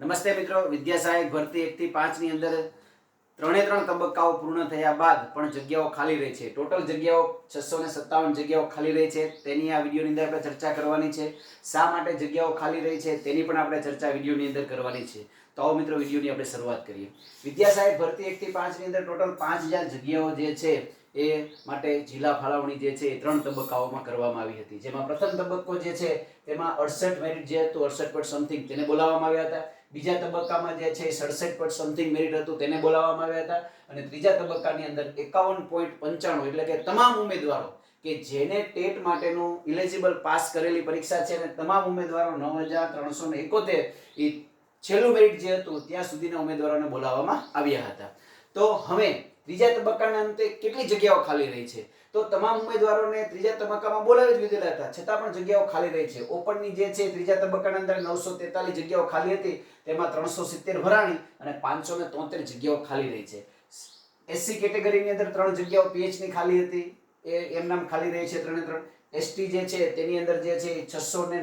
નમસ્તે મિત્રો, વિદ્યા સહાયક ભરતી એકથી પાંચની અંદર ત્રણે ત્રણ તબક્કાઓ પૂર્ણ થયા બાદ પણ જગ્યાઓ ખાલી રહી છે. ટોટલ જગ્યાઓ છસો ને સત્તાવન જગ્યાઓ ખાલી રહી છે. તેની આ વિડીયોની અંદર આપણે ચર્ચા કરવાની છે. શા માટે જગ્યાઓ ખાલી રહી છે તેની પણ આપણે ચર્ચા વિડીયોની અંદર કરવાની છે. તો આવો મિત્રો, વિડીયોની આપણે શરૂઆત કરીએ. વિદ્યા સહાયક ભરતી એકથી પાંચની અંદર ટોટલ પાંચ હજાર જગ્યાઓ જે છે એ માટે જિલ્લા ફાળવણી જે છે એ ત્રણ તબક્કાઓમાં કરવામાં આવી હતી. જેમાં પ્રથમ તબક્કો જે છે તેમાં અડસઠ મેરિટ જે હતું, અડસઠ પોઈન્ટ સમથિંગ તેને બોલાવવામાં આવ્યા હતા. બીજા તબક્કામાં જે છે સડસઠ પોઈન્ટ સમથિંગ મેરિટ હતું, તેને બોલાવવામાં આવ્યા હતા. અને ત્રીજા તબક્કાની અંદર એકાવન પોઈન્ટ પંચાણું, એટલે કે તમામ ઉમેદવારો કે જેને ટેટ માટેનું ઇલિજિબલ પાસ કરેલી પરીક્ષા છે અને તમામ ઉમેદવારો નવ હજાર ત્રણસો ને એકોતેર છેલ્લું મેરિટ જે હતું, ત્યાં સુધીના ઉમેદવારોને બોલાવવામાં આવ્યા હતા. તો હવે ત્રીજા તબક્કાના અંતે કેટલી જગ્યાઓ ખાલી રહી છે? તો તમામ ઉમેદવારોને ત્રીજા તબક્કામાં બોલાવી જ લીધેલા હતા. છતાં પણ જગ્યાઓ ખાલી રહી છે. ઓપનની જે છે, ત્રીજા તબક્કાના અંદર નવસો તેતાલીસ જગ્યાઓ ખાલી હતી. તેમાં ત્રણસો સિત્તેર ભરાણી અને પાંચસો ને તોતેર જગ્યાઓ ખાલી રહી છે. એસસી કેટેગરીની અંદર ત્રણ જગ્યાઓ પીએચની ખાલી હતી. એ એમ નામ ખાલી રહી છે ત્રણે ત્રણ. એસટી જે છે, તેની અંદર જે છે, છસો ને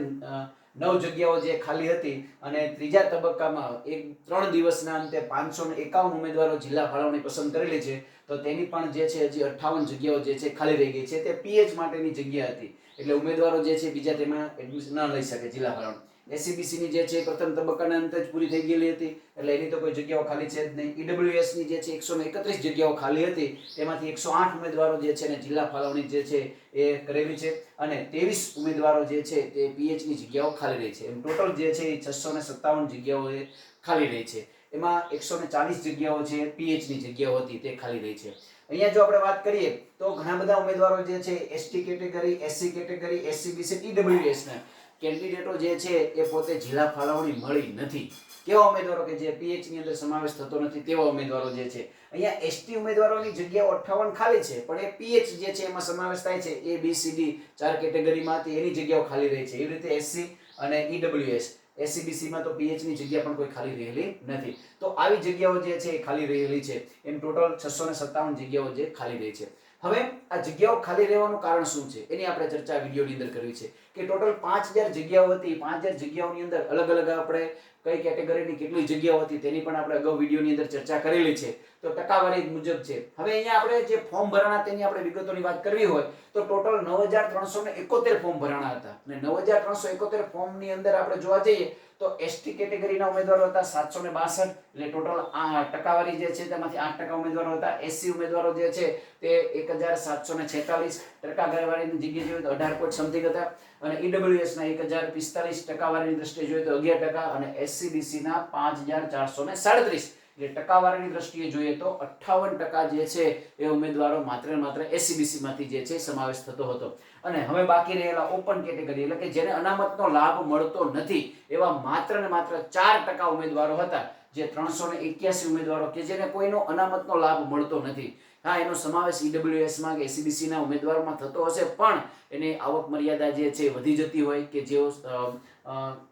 નવ જગ્યાઓ જે ખાલી હતી અને ત્રીજા તબક્કામાં એક ત્રણ દિવસના અંતે પાંચસો એકાવન ઉમેદવારો જિલ્લા ફાળવણી પસંદ કરેલી છે. તો તેની પણ જે છે હજી અઠ્ઠાવન જગ્યાઓ જે છે ખાલી રહી ગઈ છે. તે પીએચ માટેની જગ્યા હતી. એટલે ઉમેદવારો જે છે બીજા તેમાં એડમિશન ન લઈ શકે જિલ્લા ફાળવણી. એસસીબીસી ની જે છે પ્રથમ તબક્કાના અંતે જ પૂરી થઈ ગયેલી હતી. એટલે એની તો કોઈ જગ્યાઓ ખાલી છે જ નહીં. ઈડબ્લ્યુએસની જે છે એકસો ને એકત્રીસ જગ્યાઓ ખાલી હતી. તેમાંથી એકસો આઠ ઉમેદવારો જે છે ને જિલ્લા ફાળવણી જે છે એ કરેલી છે અને ત્રેવીસ ઉમેદવારો જે છે તે પીએચની જગ્યાઓ ખાલી રહી છે. એમ ટોટલ જે છે એ છસો ને સત્તાવન જગ્યાઓ એ ખાલી રહી છે. એમાં એકસો ને ચાલીસ જગ્યાઓ છે પીએચની જગ્યાઓ હતી, તે ખાલી રહી છે. અહીંયા જો આપણે વાત કરીએ તો ઘણા બધા ઉમેદવારો જે છે ST category SC category SCBC EWS ના કેન્ડિડેટો જે છે એ પોતે જિલ્લા ફાળવણી મળી નથી. કેવા ઉમેદવારો કે જે પીએચની અંદર સમાવેશ થતો નથી, તેવા ઉમેદવારો જે છે. અહીંયા એસટી ઉમેદવારોની જગ્યાઓ અઠ્ઠાવન ખાલી છે, પણ એ પીએચ જે છે એમાં સમાવેશ થાય છે, એ, બી, સી, ડી ચાર કેટેગરીમાં હતી એની જગ્યાઓ ખાલી રહી છે. એવી રીતે એસસી અને ઈડબ્લ્યુએસ. એસસીબીસીમાં તો પીએચની જગ્યા પણ કોઈ ખાલી રહેલી નથી. તો આવી જગ્યાઓ જે છે એ ખાલી રહેલી છે. એમ ટોટલ છસો ને સત્તાવન જગ્યાઓ જે ખાલી રહી છે. હવે આ જગ્યાઓ ખાલી રહેવાનું કારણ શું છે? એની આપણે ચર્ચા વિડીયોની અંદર કરવી છે. કે ટોટલ પાંચ હજાર જગ્યાઓ હતી, પાંચ હજાર જગ્યાઓની અંદર અલગ અલગ આપણે કઈ કેટેગરીની કેટલી જગ્યાઓ હતી તેની પણ આપણે અગાઉ વિડીયોની અંદર ચર્ચા કરેલી છે. તો ટકાવારી મુજબ છે. હવે અહીંયા આપણે જે ફોર્મ ભરાણા તેની આપણે વિગતોની વાત કરવી હોય, તો ટોટલ નવ હજાર ત્રણસો ને એકોતેર ફોર્મ ભરાણા હતા. અને નવ હજાર ત્રણસો એકોતેર ફોર્મની અંદર આપણે જોવા જઈએ, તો એસટી કેટેગરીના ઉમેદવારો હતા સાતસો ને બાસઠ, એટલે ટોટલ આ ટકાવારી જે છે તેમાંથી આઠ ટકા ઉમેદવારો હતા. એસસી ઉમેદવારો જે છે તે એક હજાર સાતસો ને છેતાલીસ ટકાવારીની જગ્યાએ જોઈએ તો અઢાર પોઈન્ટ સમથિંગ હતા. અને ઈડબ્લ્યુએસ ના એક હજાર પિસ્તાલીસ ટકાવારીની દ્રષ્ટિએ જોઈએ તો અગિયાર ટકા અને એસસીબીસી ના પાંચ હજાર ચારસો ને સાડત્રીસ. એટલે ટકાવારીની દ્રષ્ટિએ જોઈએ તો અઠ્ઠાવન ટકા જે છે એ ઉમેદવારો માત્ર માત્ર એસસીબીસી માંથી જે છે સમાવેશ થતો હતો. અને હવે બાકી રહેલા ઓપન કેટેગરી એટલે કે જેને અનામતનો લાભ મળતો નથી, એવા માત્ર ને માત્ર ચાર ટકા ઉમેદવારો હતા, જે ત્રણસો ને એક્યાસી ઉમેદવારો કે જેને કોઈનો અનામતનો લાભ મળતો નથી. હા, એનો સમાવેશ ઈડબ્લ્યુએસમાં કે એસીબીસીના ઉમેદવારોમાં થતો હશે. પણ એની આવક મર્યાદા જે છે વધી જતી હોય કે જેઓ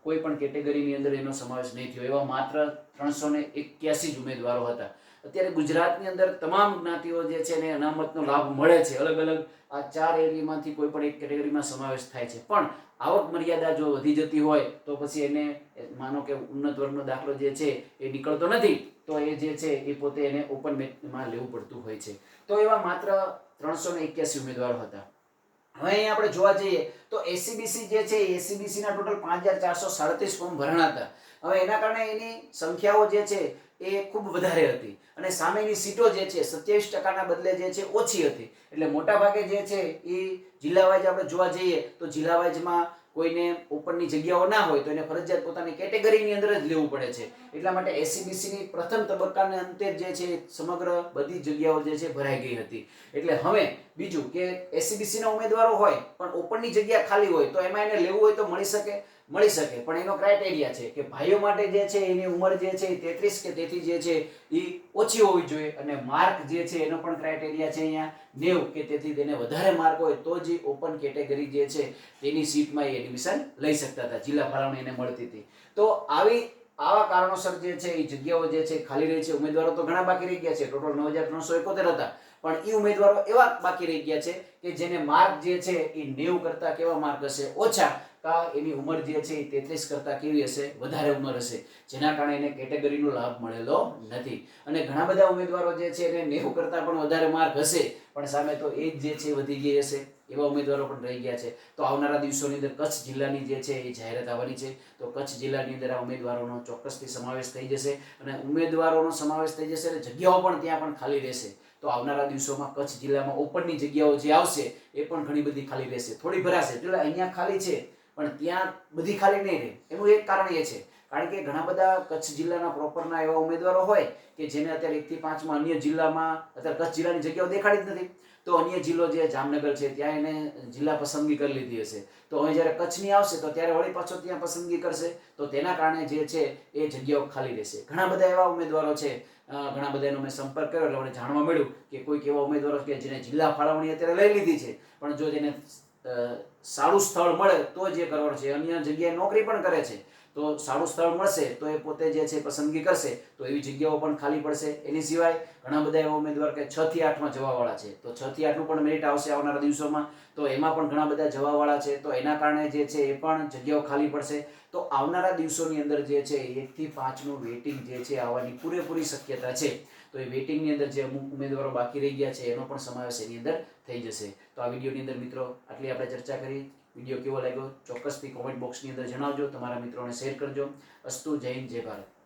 કોઈ પણ કેટેગરીની અંદર એનો સમાવેશ નહીં થયો. એવા માત્ર ત્રણસો ને એક્યાસી જ ઉમેદવારો હતા. અત્યારે ગુજરાતની અંદર તમામ જ્ઞાતિઓ જે છે એને અનામતનો લાભ મળે છે. અલગ અલગ આ ચાર એરિયામાંથી કોઈ પણ એક કેટેગરીમાં સમાવેશ થાય છે. પણ આવક મર્યાદા જો વધી જતી હોય તો પછી એને, માનો કે ઉન્નત વર્ગનો દાખલો જે છે એ નીકળતો નથી, તો એ જે છે એ પોતે એને ઓપન મેચમાં લેવું પડતું હોય છે. તો એવા માત્ર ત્રણસો ને એક્યાસી ઉમેદવારો હતા. અહીં આપણે જોવા જઈએ તો એસીબીસી જે છે એસીબીસી ના ટોટલ પાંચ હજાર ચારસો સાડત્રીસ ફોર્મ ભરણા હતા. હવે એના કારણે એની સંખ્યાઓ જે છે એ ખૂબ વધારે હતી. અને સામેની સીટો જે છે, સત્યાવીસ ટકાના બદલે જે છે, ઓછી હતી. એટલે મોટા ભાગે જે છે એ જિલ્લા વાઇઝ આપણે જોવા જઈએ તો જિલ્લા વાઇઝમાં કોઈને ઓપનની જગ્યાઓ ના હોય તો એને ફરજિયાત પોતાની કેટેગરીની અંદર જ લેવું પડે છે. એટલા માટે એસસીબીસીની પ્રથમ તબક્કાને અંતે જે છે સમગ્ર બધી જગ્યાઓ જે છે ભરાઈ ગઈ હતી. એટલે હવે બીજું કે એસસીબીસીના ઉમેદવારો હોય પણ ઓપનની જગ્યા ખાલી હોય તો એમાં એને લેવું હોય તો મળી શકે? મળી શકે. પણ એનો ક્રાઇટેરિયા છે કે ભાઈઓ માટે જે છે એની ઉંમર જે છે એ તેત્રીસ કે તેથી જે છે એ ઓછી હોવી જોઈએ અને માર્ક જે છે એનો પણ ક્રાઇટેરિયા છે અહીંયા. નેવું કે તેથી તેને વધારે માર્ક હોય તો જ ઓપન કેટેગરી જે છે તેની સીટમાં એ એડમિશન લઈ શકતા હતા. જિલ્લા ફાળવણી એને મળતી હતી. તો આવી, આવા કારણોસર જે છે એ જગ્યાઓ જે છે ખાલી રહી છે. ઉમેદવારો તો ઘણા બાકી રહી ગયા છે. ટોટલ નવ હજાર ત્રણસો એકોતેર હતા. પણ એ ઉમેદવારો એવા બાકી રહી ગયા છે કે જેને માર્ક જે છે એ નેવું કરતા કેવા માર્ક હશે? ઓછા. કા એની ઉંમર જે છે એ તેત્રીસ કરતાં કેવી હશે? વધારે ઉંમર હશે. જેના કારણે એને કેટેગરીનો લાભ મળેલો નથી. અને ઘણા બધા ઉમેદવારો જે છે એને નેવું કરતાં પણ વધારે માર્ક હશે. પણ સામે તો એજ જે છે વધી ગઈ હશે. એવા ઉમેદવારો પણ રહી ગયા છે. તો આવનારા દિવસોની અંદર કચ્છ જિલ્લાની જે છે એ જાહેરાત આવવાની છે. તો કચ્છ જિલ્લાની અંદર આ ઉમેદવારોનો ચોક્કસથી સમાવેશ થઈ જશે. અને ઉમેદવારોનો સમાવેશ થઈ જશે અને જગ્યાઓ પણ ત્યાં પણ ખાલી રહેશે. તો આવનારા દિવસોમાં કચ્છ જિલ્લામાં ઓપનની જગ્યાઓ જે આવશે, એ પણ ઘણી બધી ખાલી રહેશે. થોડી ભરાશે. એટલે અહીંયા ખાલી છે, પણ ત્યાં બધી ખાલી નહીં રહે. એનું એક કારણ એ છે કારણ કે ઘણા બધા કચ્છ જિલ્લાના પ્રોપરના એવા ઉમેદવારો હોય કે જેને અત્યારે એકથી પાંચમાં અન્ય જિલ્લામાં, અત્યારે કચ્છ જિલ્લાની જગ્યાઓ દેખાડી જ નથી. તો અન્ય જિલ્લો જે જામનગર છે, ત્યાં એને જિલ્લા પસંદગી કરી લીધી હશે. તો હવે જ્યારે કચ્છની આવશે, તો ત્યારે વળી પાછો ત્યાં પસંદગી કરશે. તો તેના કારણે જે છે, એ જગ્યાઓ ખાલી રહેશે. ઘણા બધા એવા ઉમેદવારો છે ઘણા બધા એનો મેં સંપર્ક કર્યો એટલે મને જાણવા મળ્યું કે કોઈક એવા ઉમેદવારો કે જેને જિલ્લા ફાળવણી અત્યારે લઈ લીધી છે. પણ જો તેને સારું સ્થળ મળે તો જ કરવાનું છે. અન્ય જગ્યાએ નોકરી પણ કરે છે. તો સારું સ્થળ મળશે, તો એ પોતે જે છે પસંદગી કરશે, તો એવી જગ્યાઓ પણ ખાલી પડશે. એની સિવાય ઘણા બધા એવા ઉમેદવાર કે છ થી આઠમાં જવાવાળા છે. તો છ થી આઠનું પણ મેરિટ આવશે આવનારા દિવસોમાં. તો એમાં પણ ઘણા બધા જવાવાળા છે. તો એના કારણે જે છે એ પણ જગ્યાઓ ખાલી પડશે. તો આવનારા દિવસોની અંદર જે છે એકથી પાંચનું વેટિંગ જે છે આવવાની પૂરેપૂરી શક્યતા છે. તો એ વેટિંગની અંદર જે અમુક ઉમેદવારો બાકી રહી ગયા છે, એનો પણ સમાવેશ એની અંદર થઈ જશે. તો આ વિડીયોની અંદર મિત્રો આટલી આપણે ચર્ચા કરી. વીડિયો કેવો લાગ્યો? ચોક્કસથી કોમેન્ટ બોક્સની અંદર જણાવજો. તમારા મિત્રોને શેર કરજો. અસ્તુ, જય હિન્દ, જય ભારત.